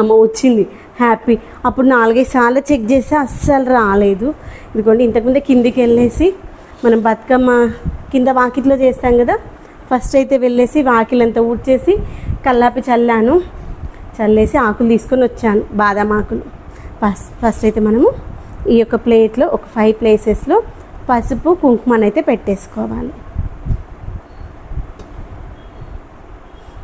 అమ్మ వచ్చింది హ్యాపీ. అప్పుడు నాలుగైదు సార్లు చెక్ చేస్తే అస్సలు రాలేదు. ఇదిగోండి ఇంతకుముందే కిందికి వెళ్ళేసి మనం బతుకమ్మ కింద వాకిట్లో చేస్తాం కదా ఫస్ట్ అయితే వెళ్ళేసి వాకిలంతా ఊడ్చేసి కల్లాపి చల్లాను. చల్లేసి ఆకులు తీసుకొని వచ్చాను బాదం ఆకులు. ఫస్ట్ ఫస్ట్ అయితే మనము ఈ యొక్క ప్లేట్లో ఒక ఫైవ్ ప్లేసెస్లో పసుపు కుంకుమనైతే అయితే పెట్టేసుకోవాలి.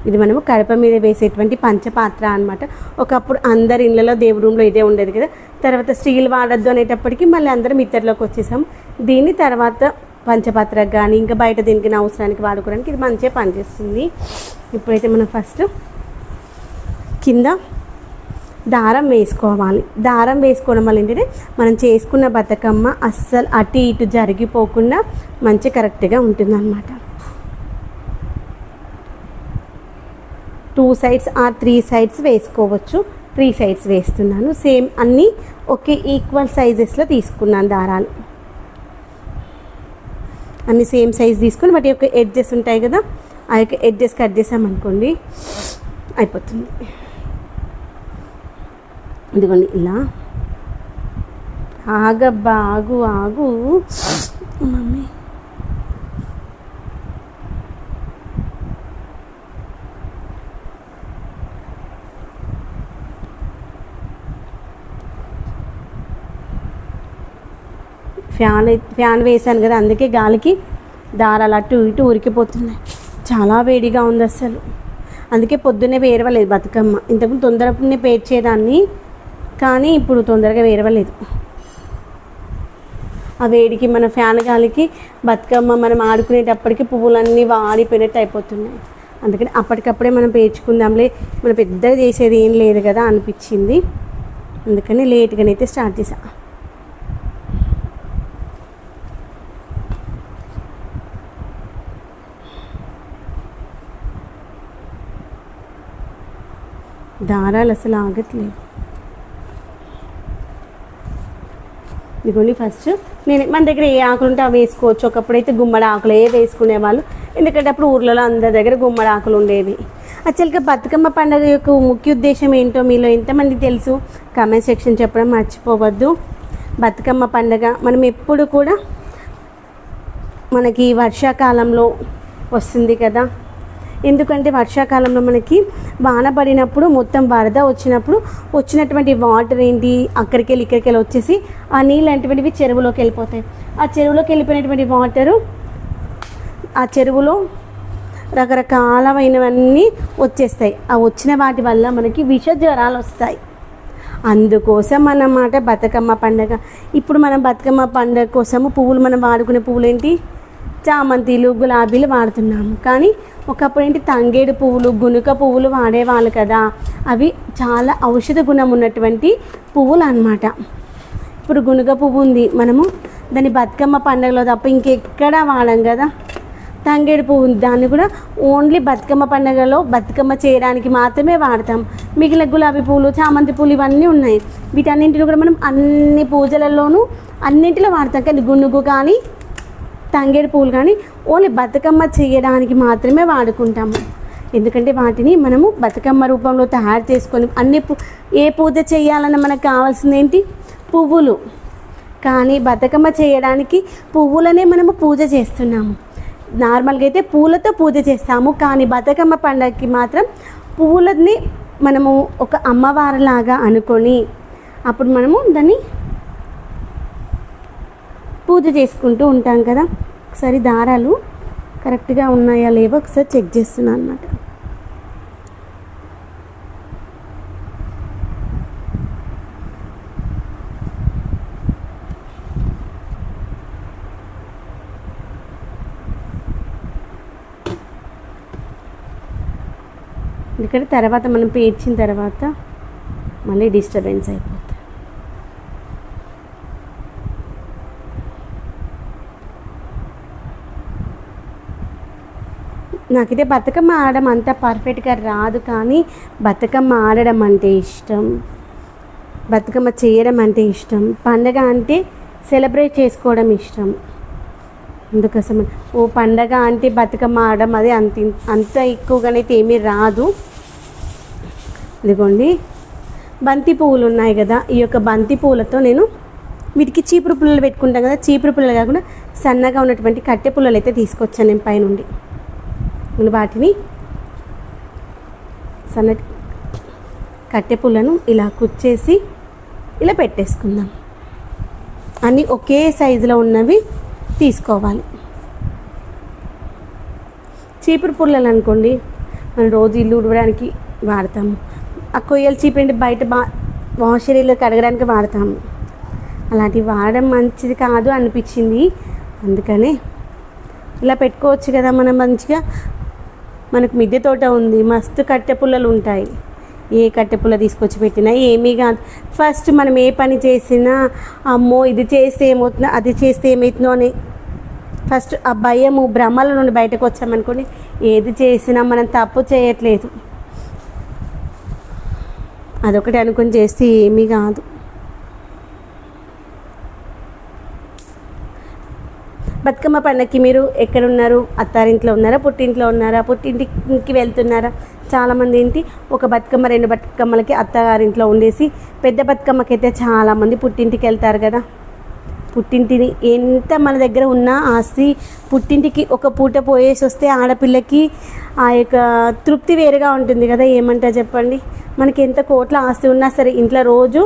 ఇది మనము కడప మీద వేసేటువంటి పంచపాత్ర అనమాట ఒకప్పుడు అందరి ఇళ్ళలో దేవుడి రూమ్లో ఇదే ఉండేది కదా. తర్వాత స్టీల్ వాడద్దు అనేటప్పటికి మళ్ళీ అందరం ఇతరులోకి వచ్చేసాం. దీని తర్వాత పంచపాత్రకు కానీ ఇంకా బయట దీనికి అవసరానికి వాడుకోవడానికి ఇది మంచిగా పనిచేస్తుంది. ఇప్పుడైతే మనం ఫస్ట్ కింద దారం వేసుకోవాలి. దారం వేసుకోవడం వల్ల ఏంటంటే మనం చేసుకున్న బతుకమ్మ అస్సలు అటు ఇటు జరిగిపోకుండా మంచి కరెక్ట్గా ఉంటుందన్నమాట. టూ సైడ్స్ ఆ త్రీ సైడ్స్ వేసుకోవచ్చు. త్రీ సైడ్స్ వేస్తున్నాను. సేమ్ అన్నీ ఒకే ఈక్వల్ సైజెస్లో తీసుకున్నాను దారాలు. అన్ని సేమ్ సైజ్ తీసుకొని వాటి యొక్క ఎడ్జెస్ ఉంటాయి కదా ఆ యొక్క ఎడ్జెస్ కట్ చేసామనుకోండి అయిపోతుంది. ఇదిగోండి ఇలా. ఆగబ్బా ఆగు ఆగు. మమ్మీ. ఫ్యాన్ ఫ్యాన్ వేసాను కదా అందుకే గాలికి దారాలు అటు ఇటు ఉరికిపోతున్నాయి. చాలా వేడిగా ఉంది అసలు అందుకే పొద్దున్నే వేరవలేదు బతుకమ్మ. ఇంతకుముందు తొందరనే పేర్చేదాన్ని కానీ ఇప్పుడు తొందరగా వేరవలేదు. ఆ వేడికి మన ఫ్యాన్ గాలికి బతుకమ్మ మనం ఆడుకునేటప్పటికి పువ్వులన్నీ వాడిపోయినట్టు అయిపోతున్నాయి. అందుకని అప్పటికప్పుడే మనం పేర్చుకుందాంలే. మనం పెద్దగా చేసేది ఏం లేదు కదా అనిపించింది. అందుకని లేట్గానైతే స్టార్ట్ చేసాం దారాలు అసలు ఆగట్లేదు. ఇదిగోండి ఫస్ట్ నేను మన దగ్గర ఏ ఆకులు ఉంటే అవి వేసుకోవచ్చు. ఒకప్పుడైతే గుమ్మడి ఆకులు ఏ వేసుకునేవాళ్ళు. ఎందుకంటే అప్పుడు ఊర్లలో అందరి దగ్గర గుమ్మడి ఆకులు ఉండేవి. యాక్చువల్గా బతుకమ్మ పండుగ యొక్క ముఖ్య ఉద్దేశం ఏంటో మీలో ఎంతమంది తెలుసు? కామెంట్ సెక్షన్ చెప్పడం మర్చిపోవద్దు. బతుకమ్మ పండుగ మనం ఎప్పుడు కూడా మనకి వర్షాకాలంలో వస్తుంది కదా. ఎందుకంటే వర్షాకాలంలో మనకి వాన పడినప్పుడు మొత్తం వరద వచ్చినప్పుడు వచ్చినటువంటి వాటర్ ఏంటి అక్కడికి వెళ్ళి ఇక్కడికి వెళ్ళి వచ్చేసి ఆ నీళ్ళు అటువంటివి చెరువులోకి వెళ్ళిపోతాయి. ఆ చెరువులోకి వెళ్ళిపోయినటువంటి వాటరు ఆ చెరువులో రకరకాలమైనవన్నీ వచ్చేస్తాయి. ఆ వచ్చిన వాటి వల్ల మనకి విష జ్వరాలు వస్తాయి. అందుకోసం అన్నమాట బతుకమ్మ పండగ. ఇప్పుడు మనం బతుకమ్మ పండగ కోసము పువ్వులు మనం వాడుకునే పువ్వులు ఏంటి? చామంతిలు గులాబీలు వాడుతున్నాము. కానీ ఒకప్పుడు ఏంటి తంగేడు పువ్వులు గునుక పువ్వులు వాడేవాళ్ళు కదా. అవి చాలా ఔషధ గుణం ఉన్నటువంటి పువ్వులు అన్నమాట ఇప్పుడు గునుగ పువ్వు ఉంది. మనము దాన్ని బతుకమ్మ పండుగలో తప్ప ఇంకెక్కడా వాడం కదా. తంగేడు పువ్వు ఉంది. దాన్ని కూడా ఓన్లీ బతుకమ్మ పండుగలో బతుకమ్మ చేయడానికి మాత్రమే వాడతాం. మిగిలిన గులాబీ పువ్వులు చామంతి పువ్వులు ఇవన్నీ ఉన్నాయి. వీటన్నింటిని కూడా మనం అన్ని పూజలలోనూ అన్నింటిలో వాడతాం. కానీ గునుగు కానీ తంగేడు పువ్వులు కానీ ఓన్లీ బతుకమ్మ చేయడానికి మాత్రమే వాడుకుంటాము. ఎందుకంటే వాటిని మనము బతుకమ్మ రూపంలో తయారు చేసుకొని అన్ని ఏ పూజ చేయాలన్నా మనకు కావాల్సింది ఏంటి? పువ్వులు. కానీ బతుకమ్మ చేయడానికి పువ్వులనే మనము పూజ చేస్తున్నాము. నార్మల్గా అయితే పూలతో పూజ చేస్తాము. కానీ బతుకమ్మ పండగకి మాత్రం పువ్వులని మనము ఒక అమ్మవారిలాగా అనుకొని అప్పుడు మనము దాన్ని పూజ చేసుకుంటూ ఉంటాం కదా. ఒకసారి దారాలు కరెక్ట్గా ఉన్నాయా లేవో ఒకసారి చెక్ చేస్తున్నాను అనమాట ఎందుకంటే తర్వాత మనం పేర్చిన తర్వాత మళ్ళీ డిస్టర్బెన్స్ అయిపోతుంది. నాకైతే బతుకమ్మ ఆడడం అంత పర్ఫెక్ట్గా రాదు కానీ బతుకమ్మ ఆడడం అంటే ఇష్టం. బతుకమ్మ చేయడం అంటే ఇష్టం. పండగ అంటే సెలబ్రేట్ చేసుకోవడం ఇష్టం. అందుకోసం ఓ పండగ అంటే బతుకమ్మ ఆడడం అది అంత అంత ఎక్కువగానైతే ఏమీ రాదు. ఇదిగోండి. బంతి పువ్వులు ఉన్నాయి కదా ఈ యొక్క బంతి పువ్వులతో నేను వీటికి చీపురు పుల్లలు పెట్టుకుంటాం కదా చీపురు పుల్లలు కాకుండా సన్నగా ఉన్నటువంటి కట్టె పుల్లలు అయితే తీసుకొచ్చాను నేను పైనుండి. వాటిని సన్నటి కట్టె పుల్లను ఇలా కుచ్చేసి ఇలా పెట్టేసుకుందాం. అన్నీ ఒకే సైజులో ఉన్నవి తీసుకోవాలి. చీపురు పుల్లలు అనుకోండి మనం రోజు ఇల్లు ఉడవడానికి వాడతాము. ఆ కొయ్యలు చీపండి అంటే బయట బా వాషరీలో కడగడానికి వాడతాము. అలాంటివి వాడడం మంచిది కాదు అనిపించింది. అందుకనే ఇలా పెట్టుకోవచ్చు కదా మనం మంచిగా. మనకు మిద్దె తోట ఉంది మస్తు కట్టె పుల్లలు ఉంటాయి. ఏ కట్టె పుల్ల తీసుకొచ్చి పెట్టినా ఏమీ కాదు. ఫస్ట్ మనం ఏ పని చేసినా అమ్మో ఇది చేస్తే ఏమవుతుందో అది చేస్తే ఏమవుతుందో అని. ఫస్ట్ ఆ భయము భ్రమల నుండి బయటకు వచ్చామనుకోండి ఏది చేసినా మనం తప్పు చేయట్లేదు. అదొకటి అనుకొని చేస్తే ఏమీ కాదు. బతుకమ్మ పండగకి మీరు ఎక్కడున్నారు? అత్తారింట్లో ఉన్నారా? పుట్టింట్లో ఉన్నారా? పుట్టింటికి వెళ్తున్నారా? చాలామంది ఏంటి ఒక బతుకమ్మ రెండు బతుకమ్మలకి అత్తగారింట్లో ఉండేసి పెద్ద బతుకమ్మకి అయితే చాలామంది పుట్టింటికి వెళ్తారు కదా. పుట్టింటిని ఎంత మన దగ్గర ఉన్న ఆస్తి పుట్టింటికి ఒక పూట పోయేసి వస్తే ఆడపిల్లకి ఆ యొక్క తృప్తి వేరుగా ఉంటుంది కదా. ఏమంటారు చెప్పండి? మనకి ఎంత కోట్ల ఆస్తి ఉన్నా సరే ఇంట్లో రోజు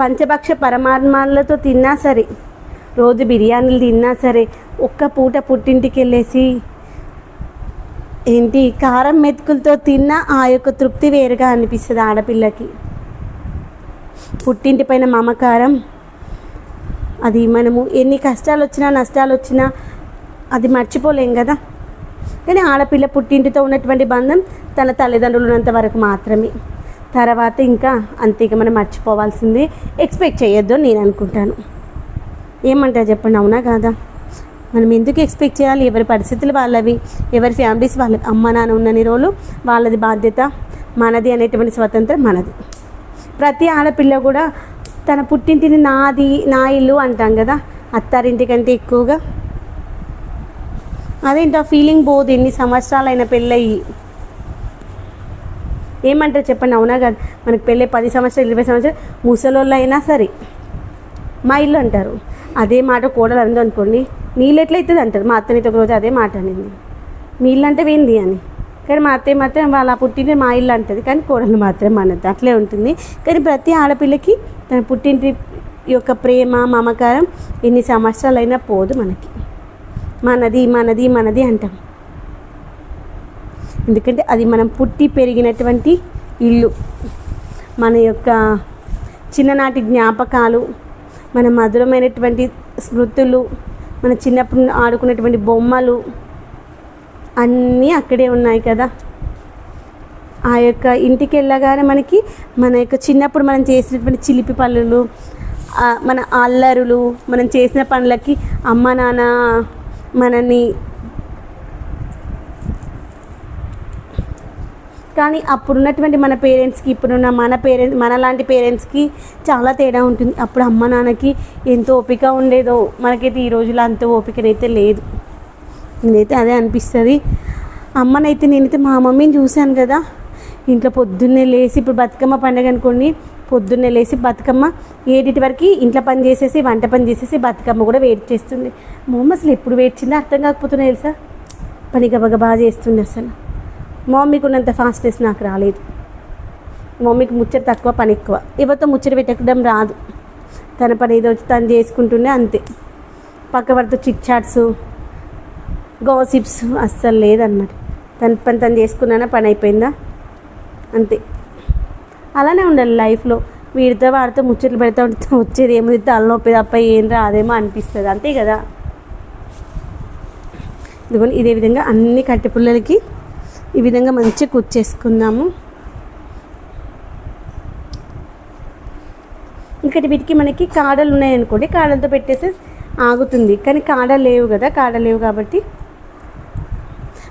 పంచభక్ష పరమాత్మాలతో తిన్నా సరే రోజు బిర్యానీలు తిన్నా సరే ఒక్క పూట పుట్టింటికి వెళ్ళేసి ఏంటి? కారం మెతుకులతో తిన్నా ఆ యొక్క తృప్తి వేరుగా అనిపిస్తుంది ఆడపిల్లకి. పుట్టింటి పైన మమకారం. అది మనము ఎన్ని కష్టాలు వచ్చినా నష్టాలు వచ్చినా అది మర్చిపోలేం కదా? కానీ ఆడపిల్ల పుట్టింటితో ఉన్నటువంటి బంధం తన తల్లిదండ్రులు ఉన్నంత వరకు మాత్రమే. తర్వాత ఇంకా అంతేగా ఇక మనం మర్చిపోవాల్సింది. ఎక్స్పెక్ట్ చేయొద్దు అని నేను అనుకుంటాను. ఏమంటారు చెప్పండి అవునా కాదా? మనం ఎందుకు ఎక్స్పెక్ట్ చేయాలి? ఎవరి పరిస్థితులు వాళ్ళవి? ఎవరి ఫ్యామిలీస్ వాళ్ళవి? అమ్మ నాన్న ఉన్నన్ని రోజులు వాళ్ళది బాధ్యత మనది అనేటువంటి స్వతంత్రం మనది. ప్రతి ఆడపిల్ల కూడా తన పుట్టింటిని నాది నా ఇల్లు అంటాం కదా అత్తారింటి కంటే ఎక్కువగా. అదేంటి ఆ ఫీలింగ్ పోదు ఎన్ని సంవత్సరాలైన పెళ్ళయి. ఏమంటారు చెప్పండి అవునా కాదు? మనకి పెళ్ళి పది సంవత్సరాలు ఇరవై సంవత్సరాలు ముసలోళ్ళు అయినా సరే మా ఇల్లు అంటారు. అదే మాట కోడలు అంది అనుకోండి నీళ్ళు ఎట్లయితుంది అంటారు మా అత్తనితో ఒక రోజు అదే మాట అనింది. మీ ఇల్లు అంటే ఏంది అని. కానీ మా అత్తయ్య మాత్రం వాళ్ళ పుట్టింటి మా ఇల్లు అంటుంది. కానీ కోడలు మాత్రం మనది అట్లే ఉంటుంది. కానీ ప్రతి ఆడపిల్లకి తన పుట్టింటి యొక్క ప్రేమ మమకారం ఎన్ని సంవత్సరాలైనా పోదు మనకి. మనది మనది మనది అంటాం. ఎందుకంటే అది మనం పుట్టి పెరిగినటువంటి ఇల్లు. మన యొక్క చిన్ననాటి జ్ఞాపకాలు మన మధురమైనటువంటి స్మృతులు మన చిన్నప్పుడు ఆడుకునేటువంటి బొమ్మలు అన్నీ అక్కడే ఉన్నాయి కదా. ఆ యొక్క ఇంటికి వెళ్ళగానే మనకి మన యొక్క చిన్నప్పుడు మనం చేసినటువంటి చిలిపి పనులు మన అల్లరులు మనం చేసిన పనులకి అమ్మ నాన్న మనని కానీ అప్పుడున్నటువంటి మన పేరెంట్స్కి ఇప్పుడున్న మన పేరెంట్స్ మనలాంటి పేరెంట్స్కి చాలా తేడా ఉంటుంది. అప్పుడు అమ్మ నాన్నకి ఎంతో ఓపిక ఉండేదో మనకైతే ఈ రోజుల్లో అంత ఓపికనైతే లేదు. నేనైతే అదే అనిపిస్తుంది. అమ్మనైతే నేనైతే మా మమ్మీని చూశాను కదా. ఇంట్లో పొద్దున్నే లేచి ఇప్పుడు బతుకమ్మ పండుగ అనుకోండి పొద్దున్నే లేచి బతుకమ్మ ఏడింటి వరకు ఇంట్లో పని చేసేసి వంట పని చేసేసి బతుకమ్మ కూడా వెయిట్ చేస్తుంది. మా అసలు ఎప్పుడు వేడ్చిందో అర్థం కాకపోతున్నాయి తెలుసా? పని గబగబా చేస్తుంది అసలు. మమ్మీకి ఉన్నంత ఫాస్ట్నెస్ నాకు రాలేదు. మమ్మీకి ముచ్చట తక్కువ పని ఎక్కువ. ఎవరితో ముచ్చట పెట్టడం రాదు. తన పని ఏదో వచ్చి తను చేసుకుంటుండే అంతే. పక్క వారితో చిట్ చాట్స్ గోసిప్స్ అస్సలు లేదన్నమాట. తన పని తను చేసుకున్నానా పని అయిపోయిందా? అంతే. అలానే ఉండాలి లైఫ్లో వీడితో వాడితో ముచ్చట్లు పెడతా ఉంటే వచ్చేది ఏముంది? తలనొప్పి తప్ప ఏం రాదేమో అనిపిస్తుంది. అంతే కదా? ఇదిగో ఇదే విధంగా అన్ని కట్టెపుల్లలకి పుల్లలకి ఈ విధంగా మంచిగా కుచ్చేసుకుందాము ఇంకటి వీటికి మనకి కాడలు ఉన్నాయనుకోండి కాడలతో పెట్టేసి ఆగుతుంది. కానీ కాడలు లేవు కదా కాడలు లేవు కాబట్టి.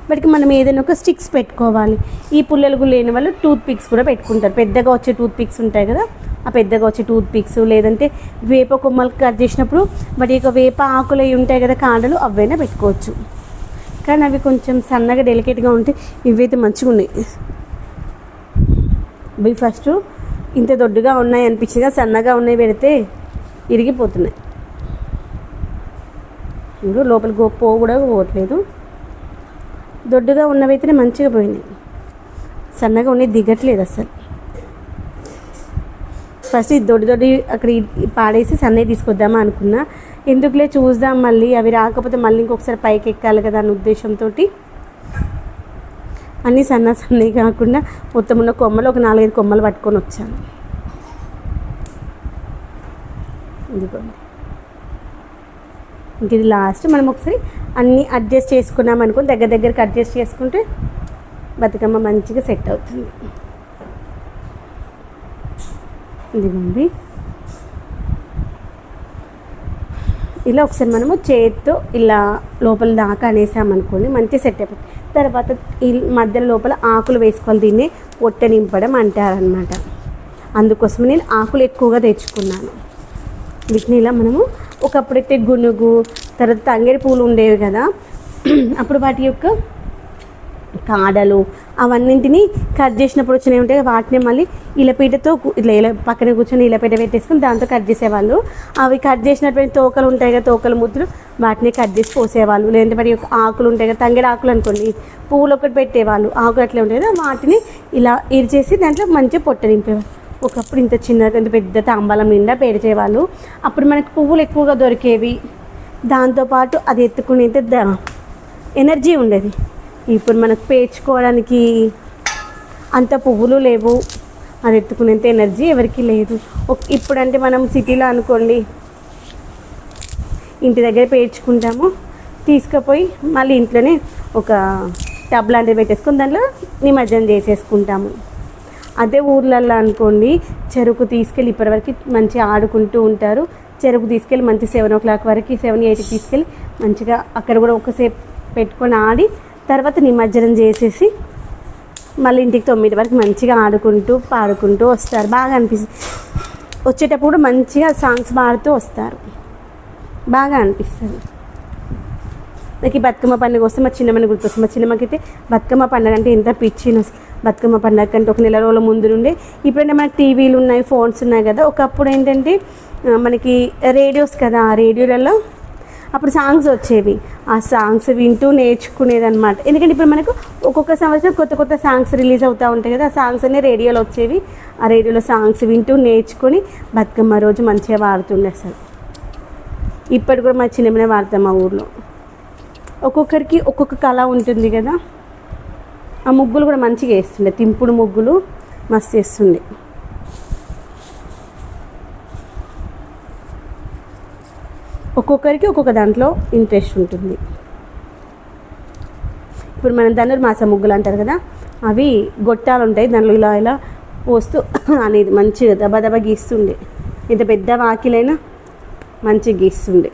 వాటికి మనం ఏదైనా ఒక స్టిక్స్ పెట్టుకోవాలి. ఈ పుల్లలకు లేని వాళ్ళు టూత్ పిక్స్ కూడా పెట్టుకుంటారు. పెద్దగా వచ్చే టూత్ పిక్స్ ఉంటాయి కదా ఆ పెద్దగా వచ్చే టూత్ పిక్స్ లేదంటే వేప కొమ్మలు కట్ చేసినప్పుడు వాటి యొక్క వేప ఆకులు ఉంటాయి కదా కాడలు అవైనా పెట్టుకోవచ్చు. కానీ అవి కొంచెం సన్నగా డెలికేట్గా ఉంటే ఇవైతే మంచిగా ఉన్నాయి. బి ఫస్ట్ ఇంత దొడ్డుగా ఉన్నాయి అనిపించిందిగా సన్నగా ఉన్నాయి పెడితే ఇరిగిపోతున్నాయి. ఇప్పుడు లోపల గో పో కూడా పోవట్లేదు. దొడ్డుగా ఉన్నవైతేనే మంచిగా పోయింది సన్నగా ఉన్నాయి దిగట్లేదు అసలు ఫస్ట్ ఇది దొడ్డి దొడ్డి అక్కడ పాడేసి సన్నవి తీసుకొద్దామా అనుకున్నా. ఎందుకులే చూద్దాం మళ్ళీ అవి రాకపోతే మళ్ళీ ఇంకొకసారి పైకి ఎక్కాలి కదా అన్న ఉద్దేశంతో అన్నీ సన్న సన్నవి కాకుండా మొత్తం ఉన్న కొమ్మలు ఒక నాలుగైదు కొమ్మలు పట్టుకొని వచ్చాను. ఇదిగోండి. ఇంక ఇది లాస్ట్. మనం ఒకసారి అన్నీ అడ్జస్ట్ చేసుకున్నాం అనుకుని దగ్గర దగ్గరికి అడ్జస్ట్ చేసుకుంటే బతుకమ్మ మంచిగా సెట్ అవుతుంది. ఇదిగోండి. ఇలా ఒకసారి మనము చేతితో ఇలా లోపల దాకా అనేసామనుకోండి మంచి సెట్ అయిపోతుంది. తర్వాత ఈ మధ్య లోపల ఆకులు వేసుకోవాలి దీన్ని పొట్ట నింపడం అంటారనమాట అందుకోసం నేను ఆకులు ఎక్కువగా తెచ్చుకున్నాను. వీటిని ఇలా మనము ఒకప్పుడైతే గునుగు తర్వాత తంగేడి పూలు ఉండేవి కదా అప్పుడు వాటి యొక్క కాడలు అవన్నింటిని కట్ చేసినప్పుడు వచ్చినవి ఉంటాయి వాటిని మళ్ళీ ఇలపీటతో ఇట్లా ఇలా పక్కన కూర్చొని ఇలపీట పెట్టేసుకుని దాంతో కట్ చేసేవాళ్ళు. అవి కట్ చేసినటువంటి తోకలు ఉంటాయి కదా తోకలు ముద్దులు వాటిని కట్ చేసి పోసేవాళ్ళు. లేదంటే మరి ఆకులు ఉంటాయి కదా తంగేడు ఆకులు అనుకోండి పువ్వులు ఒకటి పెట్టేవాళ్ళు. ఆకులు అట్లా ఉంటాయి కదా వాటిని ఇలా ఇరిచేసి దాంట్లో మంచిగా పొట్ట నింపేవాళ్ళు. ఒకప్పుడు ఇంత చిన్నగా ఇంత పెద్ద తాంబలం నిండా పేర్చేవాళ్ళు అప్పుడు మనకు పువ్వులు ఎక్కువగా దొరికేవి. దాంతోపాటు అది ఎత్తుకునేంత ఎనర్జీ ఉండేది. ఇప్పుడు మనకు పేర్చుకోవడానికి అంత పువ్వులు లేవు. అది ఎత్తుకునేంత ఎనర్జీ ఎవరికి లేదు. ఇప్పుడంటే మనం సిటీలో అనుకోండి ఇంటి దగ్గర పేర్చుకుంటాము తీసుకుపోయి మళ్ళీ ఇంట్లోనే ఒక టబ్ లాంటివి పెట్టేసుకొని దాంట్లో నిమజ్జనం చేసేసుకుంటాము. అదే ఊర్లల్లో అనుకోండి చెరుకు తీసుకెళ్ళి ఇప్పటివరకు మంచిగా ఆడుకుంటూ ఉంటారు. చెరుకు తీసుకెళ్ళి మంచి సెవెన్ ఓ క్లాక్ వరకు సెవెన్ ఎయిట్కి తీసుకెళ్ళి మంచిగా అక్కడ కూడా ఒకసేపు పెట్టుకొని ఆడి తర్వాత నిమజ్జనం చేసేసి మళ్ళీ ఇంటికి తొమ్మిది వరకు మంచిగా ఆడుకుంటూ పాడుకుంటూ వస్తారు. బాగా అనిపిస్తుంది. వచ్చేటప్పుడు మంచిగా సాంగ్స్ పాడుతూ వస్తారు. బాగా అనిపిస్తుంది. నాకు ఈ బతుకమ్మ పండుగ వస్తే మా చిన్నమ్మని గుర్తొస్తుంది. మా చిన్నమ్మకైతే బతుకమ్మ పండుగ అంటే ఎంత పిచ్చి బతుకమ్మ పండుగ కంటే ఒక నెల రోజుల ముందు నుండే ఇప్పుడంటే మనకి టీవీలు ఉన్నాయి ఫోన్స్ ఉన్నాయి కదా ఒకప్పుడు ఏంటంటే మనకి రేడియోస్ కదా ఆ రేడియోలలో అప్పుడు సాంగ్స్ వచ్చేవి. ఆ సాంగ్స్ వింటూ నేర్చుకునేది అనమాట ఎందుకంటే ఇప్పుడు మనకు ఒక్కొక్క సంవత్సరం కొత్త కొత్త సాంగ్స్ రిలీజ్ అవుతూ ఉంటాయి కదా ఆ సాంగ్స్ అన్నీ రేడియోలో వచ్చేవి. ఆ రేడియోలో సాంగ్స్ వింటూ నేర్చుకొని బతుకమ్మ రోజు మంచిగా వాడుతుండే అసలు. ఇప్పటి కూడా మా చిన్నమ్మనే వాడతాం మా ఊర్లో. ఒక్కొక్కరికి ఒక్కొక్క కళ ఉంటుంది కదా. ఆ ముగ్గులు కూడా మంచిగా వేస్తుండే. తింపుడు ముగ్గులు మస్తు వేస్తుండే. ఒక్కొక్కరికి ఒక్కొక్క దాంట్లో ఇంట్రెస్ట్ ఉంటుంది. ఇప్పుడు మనం ధనుర్మాస ముగ్గులు అంటారు కదా అవి గొట్టాలు ఉంటాయి దాంట్లో ఇలా ఇలా పోస్తూ అనేది మంచిగా దబా దబా గీస్తుండే. ఇంత పెద్ద వాకిలైనా మంచిగా గీస్తుండే.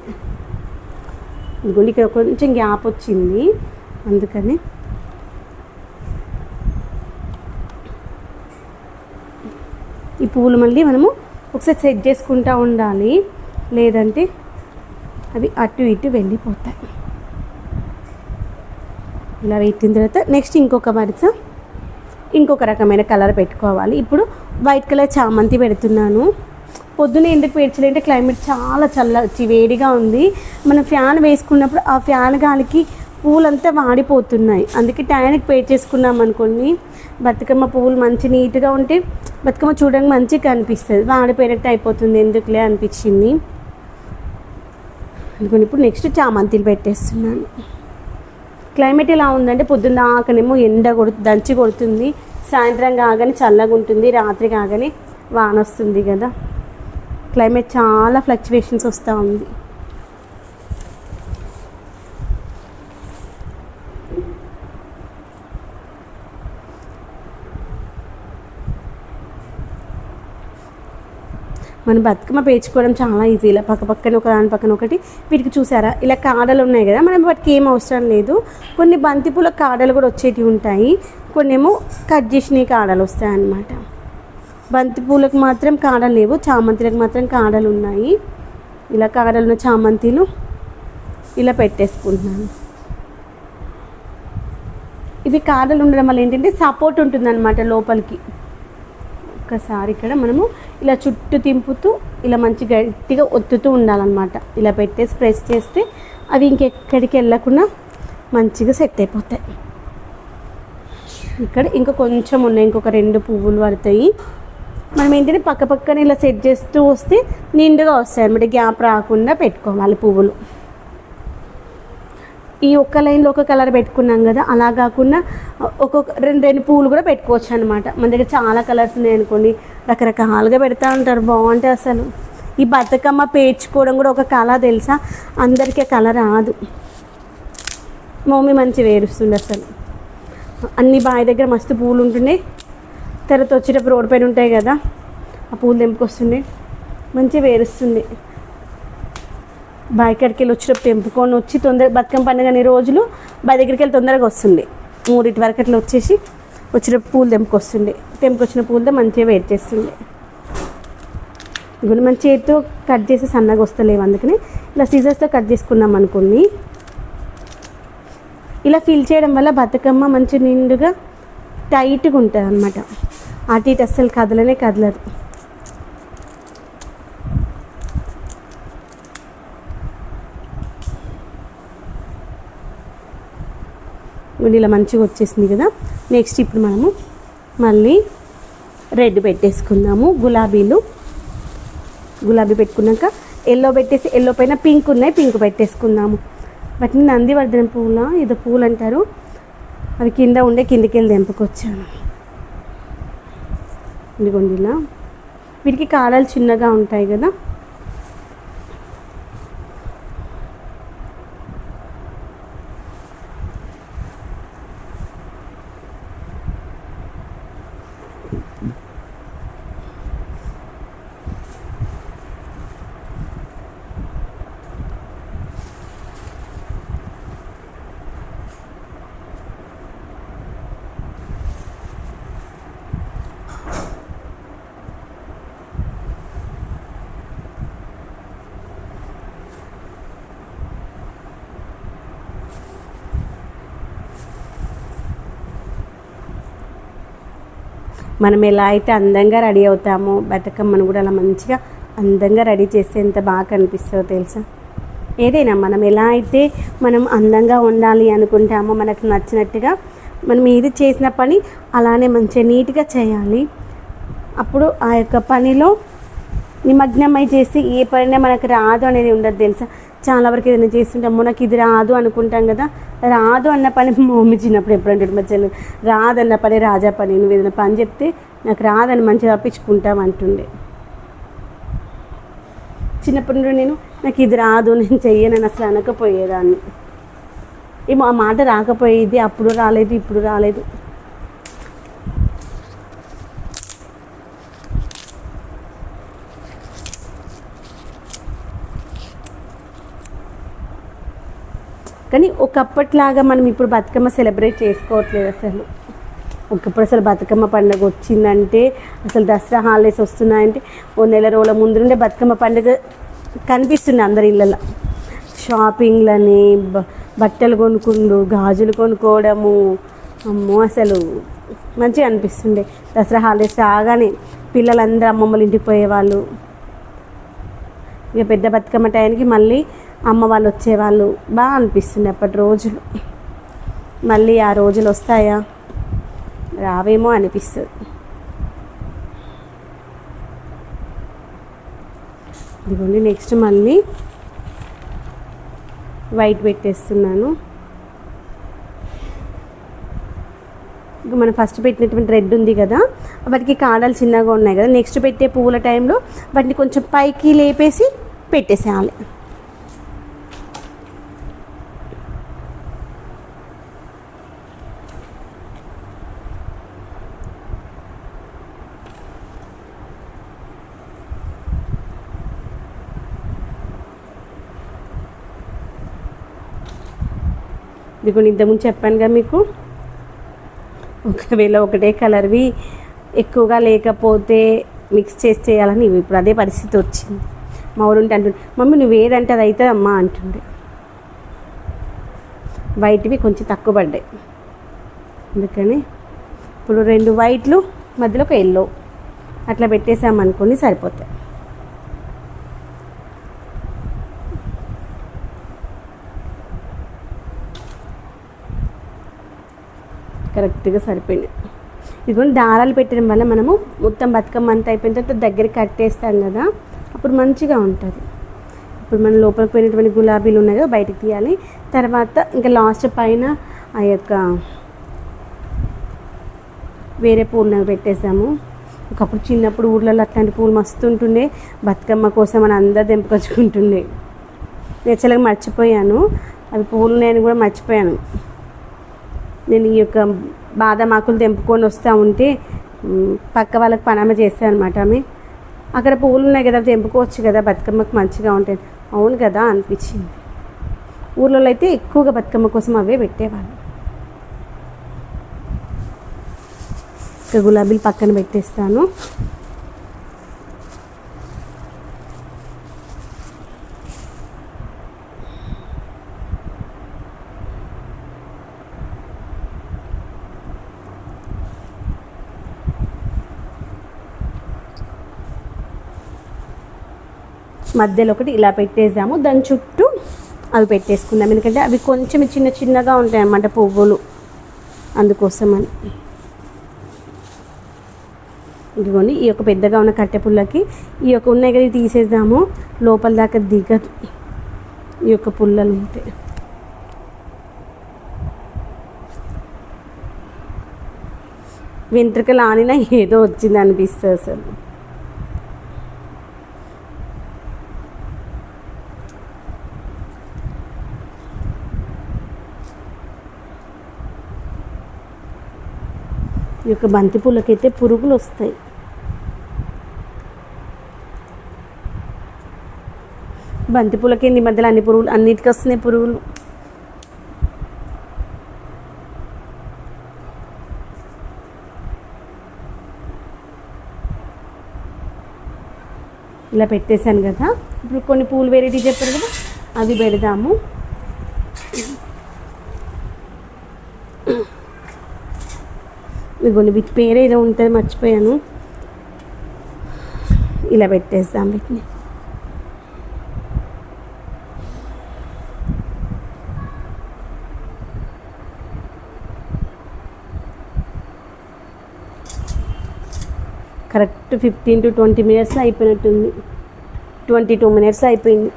ఇదిగోండి ఇక్కడ కొంచెం గ్యాప్ వచ్చింది. అందుకని ఈ పువ్వులు మళ్ళీ మనము ఒకసారి సెట్ చేసుకుంటూ ఉండాలి. లేదంటే అవి అటు ఇటు వెళ్ళిపోతాయి. ఇలా పెట్టిన తర్వాత నెక్స్ట్ ఇంకొక వరుస ఇంకొక రకమైన కలర్ పెట్టుకోవాలి. ఇప్పుడు వైట్ కలర్ చామంతి పెడుతున్నాను. పొద్దున ఎందుకు పేర్చలేంటే క్లైమేట్ చాలా చల్ల వేడిగా ఉంది. మనం ఫ్యాన్ వేసుకున్నప్పుడు ఆ ఫ్యాన్ గాలికి పూలంతా వాడిపోతున్నాయి. అందుకే టయానికి పేర్చేసుకున్నాం అనుకోండి. బతుకమ్మ పువ్వులు మంచి నీట్గా ఉంటే బతుకమ్మ చూడడానికి మంచిగా కనిపిస్తుంది. వాడిపోయినట్టు అయిపోతుంది. ఎందుకులే అనిపించింది. అనుకుని ఇప్పుడు నెక్స్ట్ చామంతిలు పెట్టేస్తున్నాను. క్లైమేట్ ఎలా ఉందంటే పొద్దున్న దాకానేమో ఎండ కొడు దంచి కొడుతుంది. సాయంత్రం కాగానే చల్లగా ఉంటుంది. రాత్రి కాగానే వాన వస్తుంది కదా. క్లైమేట్ చాలా ఫ్లక్చువేషన్స్ వస్తూ ఉంది. మనం బతుకమ్మ పేర్చుకోవడం చాలా ఈజీ ఇలా పక్క పక్కన ఒక దాని పక్కన ఒకటి. వీటికి చూసారా? ఇలా కాడలు ఉన్నాయి కదా మనం వాటికి ఏం అవసరం లేదు. కొన్ని బంతిపూల కాడలు కూడా వచ్చేటివి ఉంటాయి. కొన్ని ఏమో కట్ చేసిన కాడలు వస్తాయి అన్నమాట. బంతిపూలకు మాత్రం కాడలు లేవు చామంతిలకు మాత్రం కాడలు ఉన్నాయి. ఇలా కాడలు ఉన్న చామంతిలు ఇలా పెట్టేసుకుంటున్నాను. ఇవి కాడలు ఉండడం వల్ల ఏంటంటే సపోర్ట్ ఉంటుందన్నమాట లోపలికి. ఒక్కసారి ఇక్కడ మనము ఇలా చుట్టూ తింపుతూ ఇలా మంచి గట్టిగా ఒత్తుతూ ఉండాలన్నమాట. ఇలా పెట్టేసి ప్రెస్ చేస్తే అవి ఇంకెక్కడికి వెళ్ళకుండా మంచిగా సెట్ అయిపోతాయి. ఇక్కడ ఇంకా కొంచెం ఉన్నాయి ఇంకొక రెండు పువ్వులు పడతాయి. మనం ఏంటంటే పక్క పక్కన ఇలా సెట్ చేస్తూ వస్తే నిండుగా వస్తాయి అనమాట గ్యాప్ రాకుండా పెట్టుకోవాలి పువ్వులు. ఈ ఒక్క లైన్లో ఒక కలర్ పెట్టుకున్నాం కదా అలా కాకుండా ఒక్కొక్క రెండు రెండు పూలు కూడా పెట్టుకోవచ్చు అనమాట మన దగ్గర చాలా కలర్స్ ఉన్నాయి అనుకోండి రకరకాలుగా పెడతా ఉంటారు బాగుంటాయి అసలు. ఈ బతుకమ్మ పేర్చుకోవడం కూడా ఒక కళ తెలుసా? అందరికీ కళ రాదు. మమ్మీ మంచి వేరుస్తుంది అసలు. అన్ని బావి దగ్గర మస్తు పూలు ఉంటుండే. తర్వాత వచ్చేటప్పుడు రోడ్ పైన ఉంటాయి కదా ఆ పూలు తెంపుకొస్తుండే. మంచి వేరుస్తుంది బావి కాడికి వెళ్ళి వచ్చినప్పుడు తెంపుకొని వచ్చి తొందర బతుకమ్మ పండుగ అనే రోజులు బావి దగ్గరికి వెళ్ళి తొందరగా వస్తుంది మూడింటి వరకు అట్లా వచ్చేసి వచ్చినప్పుడు పూలు తెంపుకొస్తుండే. తెంపుకొచ్చిన పూలతో మంచిగా వెయిట్ చేస్తుండే. ఇప్పుడు మంచి చేతితో కట్ చేసి సన్నగా వస్తలేవు అందుకని ఇలా సీజర్స్తో కట్ చేసుకున్నాం అనుకోండి. ఇలా ఫిల్ చేయడం వల్ల బతుకమ్మ మంచి నిండుగా టైట్గా ఉంటుంది అనమాట అటు ఇటు అస్సలు కదలనే కదలదు. ఇప్పుడు ఇలా మంచిగా వచ్చేసింది కదా. నెక్స్ట్ ఇప్పుడు మనము మళ్ళీ రెడ్ పెట్టేసుకుందాము. గులాబీలు. గులాబీ పెట్టుకున్నాక ఎల్లో పెట్టేసి ఎల్లో పైన పింక్ ఉన్నాయి పింక్ పెట్టేసుకుందాము. వాటిని నందివర్ధనం పూల ఏదో పూలు అంటారు. అవి కింద ఉండే కిందికి వెళ్ళి తెంపుకొచ్చాను. ఇదిగోండి ఇలా. వీటికి కాడలు చిన్నగా ఉంటాయి కదా. మనం ఎలా అయితే అందంగా రెడీ అవుతామో బతుకమ్మను కూడా అలా మంచిగా అందంగా రెడీ చేస్తే ఎంత బాగా కనిపిస్తుందో తెలుసా? ఏదైనా మనం ఎలా అయితే మనం అందంగా ఉండాలి అనుకుంటామో మనకు నచ్చినట్టుగా మనం ఏది చేసిన పని అలానే మంచిగా నీట్గా చేయాలి. అప్పుడు ఆ యొక్క పనిలో నిమగ్నమై చేసి ఏ పనినే మనకు రాదు అనేది ఉండదు తెలుసా? చాలా వరకు ఏదైనా చేస్తుంటాం నాకు ఇది రాదు అనుకుంటాం కదా. రాదు అన్న పని మా మమ్మీ చిన్నప్పుడు ఎప్పుడంటే మా చెల్లి రాదన్న పని రాజా పని నువ్వు ఏదైనా పని చెప్తే నాకు రాదని మంచిగా తప్పించుకుంటాం అంటుండే. చిన్నప్పటి నుండి నేను నాకు ఇది రాదు నేను చెయ్యనని అసలు అనకపోయేదాన్ని. ఏమో ఆ మాట రాకపోయేది అప్పుడు రాలేదు ఇప్పుడు రాలేదు. కానీ ఒకప్పటిలాగా మనం ఇప్పుడు బతుకమ్మ సెలబ్రేట్ చేసుకోవట్లేదు అసలు. ఒకప్పుడు అసలు బతుకమ్మ పండుగ వచ్చిందంటే అసలు దసరా హాలిడేస్ వస్తున్నాయంటే ఓ నెల రోజుల ముందు నుండే బతుకమ్మ పండుగ కనిపిస్తుంది అందరి ఇళ్ళల్లో. షాపింగ్లని బ- బట్టలు కొనుక్కుండు గాజులు కొనుక్కోవడము అమ్మో అసలు మంచిగా అనిపిస్తుండే. దసరా హాలిడేస్ రాగానే పిల్లలందరూ అమ్మమ్మలు ఇంటికి పోయేవాళ్ళు. ఇక పెద్ద బతుకమ్మ టైంకి మళ్ళీ అమ్మ వాళ్ళు వచ్చేవాళ్ళు బాగా అనిపిస్తుంది అప్పటి రోజులు. మళ్ళీ ఆ రోజులు వస్తాయా? రావేమో అనిపిస్తుంది. ఇదిగోండి నెక్స్ట్ మళ్ళీ వైట్ పెట్టేస్తున్నాను. మనం ఫస్ట్ పెట్టినటువంటి రెడ్ ఉంది కదా వాటికి కాడలు చిన్నగా ఉన్నాయి కదా నెక్స్ట్ పెట్టే పువ్వుల టైంలో వాటిని కొంచెం పైకి లేపేసి పెట్టేసేయాలి. ఇదిగోండి ఇంతకుముందు చెప్పానుగా మీకు. ఒకవేళ ఒకటే కలర్వి ఎక్కువగా లేకపోతే మిక్స్ చేసి చేయాలని ఇప్పుడు అదే పరిస్థితి వచ్చింది. మా ఊరు ఉంటే అంటుండే మమ్మీ నువ్వు ఏదంటే అది అవుతుంది అమ్మా అంటుండే. వైట్వి కొంచెం తక్కువ పడ్డాయి. అందుకని ఇప్పుడు రెండు వైట్లు మధ్యలో ఒక ఎల్లో అట్లా పెట్టేసామనుకొని సరిపోతాయి. కరెక్ట్గా సరిపోయింది. ఇదిగోండి దారాలు పెట్టడం వల్ల మనము మొత్తం బతుకమ్మ అంతా అయిపోయిన తర్వాత దగ్గర కట్టేస్తాం కదా అప్పుడు మంచిగా ఉంటుంది. ఇప్పుడు మనం లోపలికి పోయినటువంటి గులాబీలు ఉన్నాయి కదా బయటకు తీయాలి. తర్వాత ఇంకా లాస్ట్ పైన ఆ యొక్క వేరే పూలు పెట్టేసాము. ఒకప్పుడు చిన్నప్పుడు ఊర్లలో అట్లాంటి పూలు మస్తు ఉంటుండే. బతుకమ్మ కోసం అని అందరు నేను చాలా మర్చిపోయాను. అవి పూలు నేను కూడా మర్చిపోయాను. నేను ఈ యొక్క బాదం ఆకులు తెంపుకొని వస్తూ ఉంటే పక్క వాళ్ళకి పనామ చేస్తాను అనమాట ఆమె. అక్కడ పువ్వులు ఉన్నాయి కదా తెంపుకోవచ్చు కదా బతుకమ్మకు మంచిగా ఉంటాయి అవును కదా అనిపించింది. ఊర్లలో అయితే ఎక్కువగా బతుకమ్మ కోసం అవే పెట్టేవాళ్ళు. ఇంకా గులాబీలు పక్కన పెట్టేస్తాను. మధ్యలో ఒకటి ఇలా పెట్టేసాము. దాని చుట్టూ అవి పెట్టేసుకుందాం. ఎందుకంటే అవి కొంచెం చిన్న చిన్నగా ఉంటాయి అన్నమాట పువ్వులు. అందుకోసమని. ఇదిగోండి ఈ యొక్క పెద్దగా ఉన్న కట్టె పుల్లకి ఈ యొక్క ఉన్నాయి కదా తీసేద్దాము. లోపల దాకా దిగదు. ఈ యొక్క పుల్లలు ఉంటే వెంట్రుకలు ఆనినా ఏదో వచ్చింది అనిపిస్తుంది అసలు. ఈ యొక్క బంతి పూలకైతే పురుగులు వస్తాయి. బంతి పూలకి ఈ మధ్యలో అన్ని పురుగులు అన్నిటికీ వస్తున్నాయి పురుగులు. ఇలా పెట్టేశాను కదా. ఇప్పుడు కొన్ని పూలు వెరైటీ చెప్పారు కదా అవి పెడదాము. ఇదిగోండి వీటి పేరు ఏదో ఉంటుంది మర్చిపోయాను. ఇలా పెట్టేస్తాం వీటిని. కరెక్ట్ ఫిఫ్టీన్ టు ట్వంటీ మినిట్స్లో అయిపోయినట్టుంది. ట్వంటీ టూ మినిట్స్లో అయిపోయింది.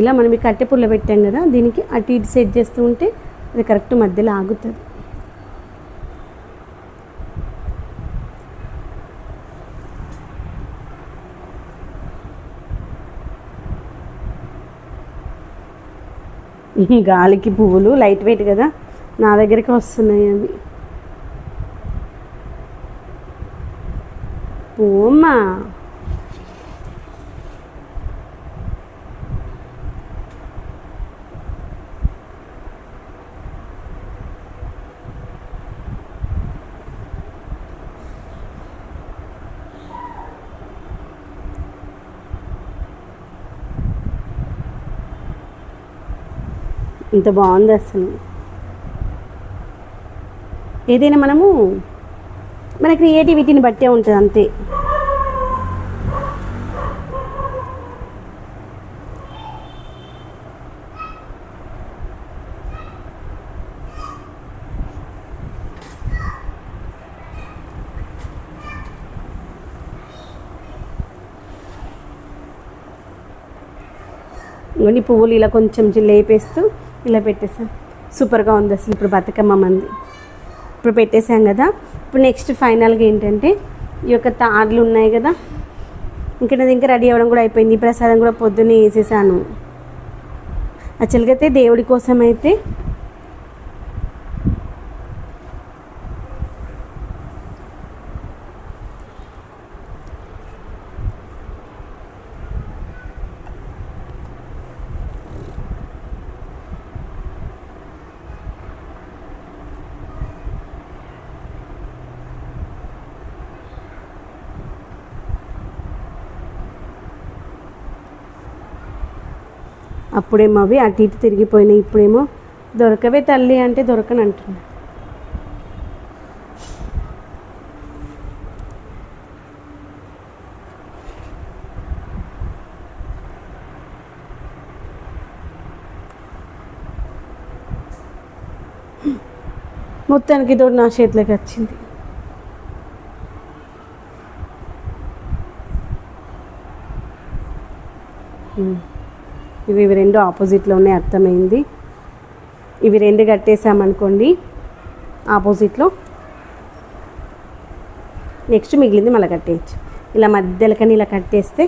ఇలా మనం ఈ కట్టె పుల్ల పెట్టాం కదా దీనికి అటు ఇటు సెట్ చేస్తూ ఉంటే అది కరెక్ట్ మధ్యలో ఆగుతుంది. గాలికి పువ్వులు లైట్ వెయిట్ కదా నా దగ్గరికి వస్తున్నాయి అవి. పోమ్మా. ఇంత బాగుంది అసలు. ఏదైనా మనము మన క్రియేటివిటీని బట్టే ఉంటుంది అంతే. ఇవన్నీ పువ్వులు ఇలా కొంచెం లేపేస్తూ ఇలా పెట్టేసాం సూపర్గా ఉంది అసలు ఇప్పుడు బతుకమ్మ మంది. ఇప్పుడు పెట్టేసాం కదా. ఇప్పుడు నెక్స్ట్ ఫైనల్గా ఏంటంటే ఈ యొక్క తాడ్లు ఉన్నాయి కదా. ఇంకా నాది ఇంకా రెడీ అవ్వడం కూడా అయిపోయింది. ప్రసాదం కూడా పొద్దున్నే వేసేసాను. యాక్చువల్గా అయితే దేవుడి కోసం అయితే అప్పుడేమో అవి అటు ఇటు తిరిగిపోయినాయి ఇప్పుడేమో దొరకవే తల్లి అంటే దొరకని అంటున్నా మొత్తానికి ఇదో నా చేతిలోకి వచ్చింది ఉమ్. ఇవి ఇవి రెండు ఆపోజిట్లో ఉన్నాయి అర్థమైంది. ఇవి రెండు కట్టేసామనుకోండి ఆపోజిట్లో నెక్స్ట్ మిగిలింది మళ్ళీ కట్టేయచ్చు. ఇలా మధ్యలోకని ఇలా కట్టేస్తే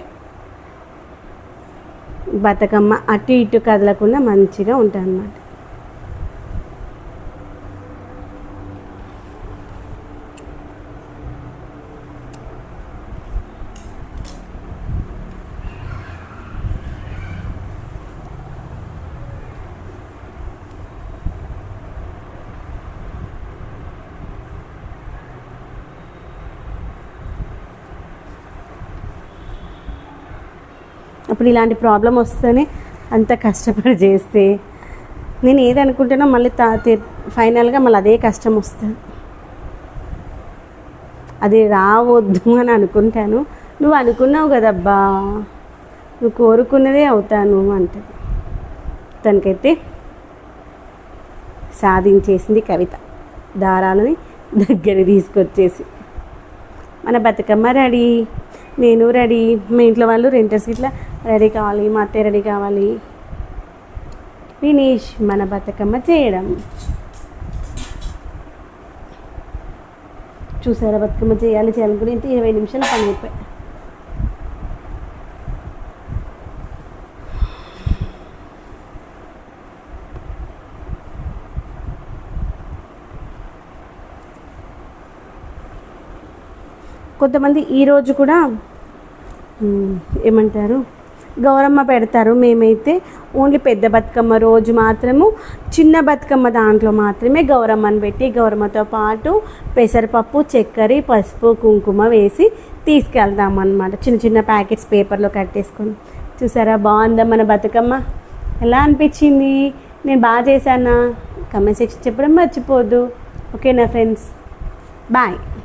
బతుకమ్మ అటు ఇటు కదలకుండా మంచిగా ఉంటుంది అన్నమాట ఇప్పుడు ఇలాంటి ప్రాబ్లం వస్తేనే అంత కష్టపడి చేస్తే. నేను ఏది అనుకుంటున్నా మళ్ళీ తా ఫైనల్గా మళ్ళీ అదే కష్టం వస్తుంది. అది రావద్దు అని అనుకుంటాను. నువ్వు అనుకున్నావు కదబ్బా. నువ్వు కోరుకున్నదే అవుతాను అంటది. తనకైతే సాధించేసింది కవిత. దారాలని దగ్గర తీసుకొచ్చేసి. మన బతుకమ్మ రెడీ. నేను రెడీ. మా ఇంట్లో వాళ్ళు రెంటర్స్ ఇట్లా రెడీ కావాలి మా అత్తయ్య రెడీ కావాలి. ఫినిష్ మన బతుకమ్మ చేయడం. చూసారా బతుకమ్మ చేయాలి చేయాలి గురించి ఇరవై నిమిషాలు పని అయిపోయి కొంతమంది ఈరోజు కూడా ఏమంటారు? గౌరమ్మ పెడతారు మేమైతే. ఓన్లీ పెద్ద బతుకమ్మ రోజు మాత్రము చిన్న బతుకమ్మ దాంట్లో మాత్రమే గౌరమ్మని పెట్టి గౌరమ్మతో పాటు పెసరపప్పు చక్కెర పసుపు కుంకుమ వేసి తీసుకెళ్దాం అనమాట చిన్న చిన్న ప్యాకెట్స్ పేపర్లో కట్టేసుకొని. చూసారా బాగుందా మన బతుకమ్మ? ఎలా అనిపించింది? నేను బాగా చేశానా? కమెంట్ సెక్షన్ చెప్పడం మర్చిపోద్దు. ఓకేనా ఫ్రెండ్స్? బాయ్.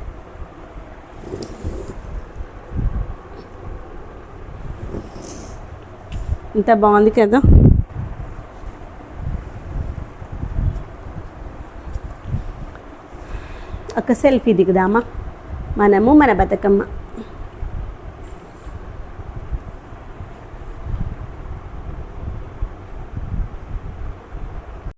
ఇంత బాగుంది కదా. ఒక సెల్ఫీ దిగుదామా? మనము మన బతుకమ్మ.